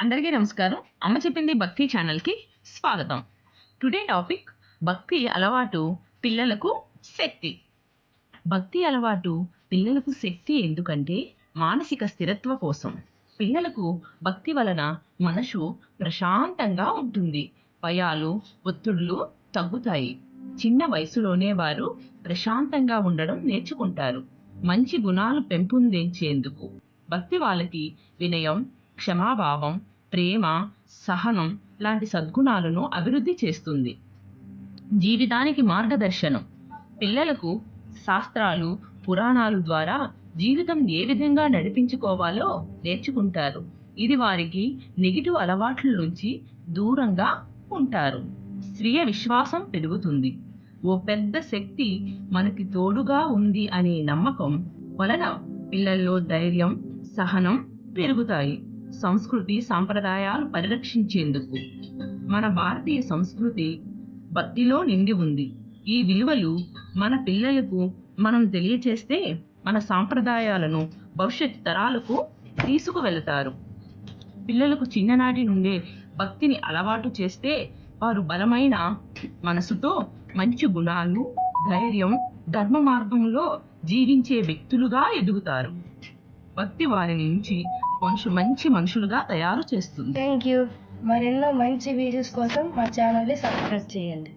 అందరికీ నమస్కారం. అమ్మ చెప్పింది భక్తి ఛానల్కి స్వాగతం. టుడే టాపిక్ భక్తి అలవాటు పిల్లలకు శక్తి. భక్తి అలవాటు పిల్లలకు శక్తి ఎందుకంటే మానసిక స్థిరత్వ కోసం. పిల్లలకు భక్తి వలన మనసు ప్రశాంతంగా ఉంటుంది. భయాలు ఒత్తిడులు తగ్గుతాయి. చిన్న వయసులోనే వారు ప్రశాంతంగా ఉండడం నేర్చుకుంటారు. మంచి గుణాలు పెంపొందించేందుకు భక్తి వాళ్ళకి వినయం క్షమాభావం ప్రేమ సహనం లాంటి సద్గుణాలను అభివృద్ధి చేస్తుంది. జీవితానికి మార్గదర్శనం. పిల్లలకు శాస్త్రాలు పురాణాలు ద్వారా జీవితం ఏ విధంగా నడిపించుకోవాలో నేర్చుకుంటారు. ఇది వారికి నెగిటివ్ అలవాట్ల నుంచి దూరంగా ఉంటారు. స్వీయ విశ్వాసం పెరుగుతుంది. ఓ పెద్ద శక్తి మనకి తోడుగా ఉంది అనే నమ్మకం వలన పిల్లల్లో ధైర్యం సహనం పెరుగుతాయి. సంస్కృతి సాంప్రదాయాలు పరిరక్షించేందుకు. మన భారతీయ సంస్కృతి భక్తిలో నిండి ఉంది. ఈ విలువలు మన పిల్లలకు మనం తెలియచేస్తే మన సాంప్రదాయాలను భవిష్యత్ తరాలకు తీసుకువెళతారు. పిల్లలకు చిన్ననాటి నుండే భక్తిని అలవాటు చేస్తే వారు బలమైన మనసుతో మంచి గుణాలు ధైర్యం ధర్మ మార్గంలో జీవించే వ్యక్తులుగా ఎదుగుతారు. భక్తి వారి నుంచి మనుషులు మంచి మనుషులుగా తయారు చేస్తుంది. థ్యాంక్ యూ మరెన్నో మంచి వీడియోస్ కోసం మా ఛానల్ని సబ్స్క్రైబ్ చేయండి.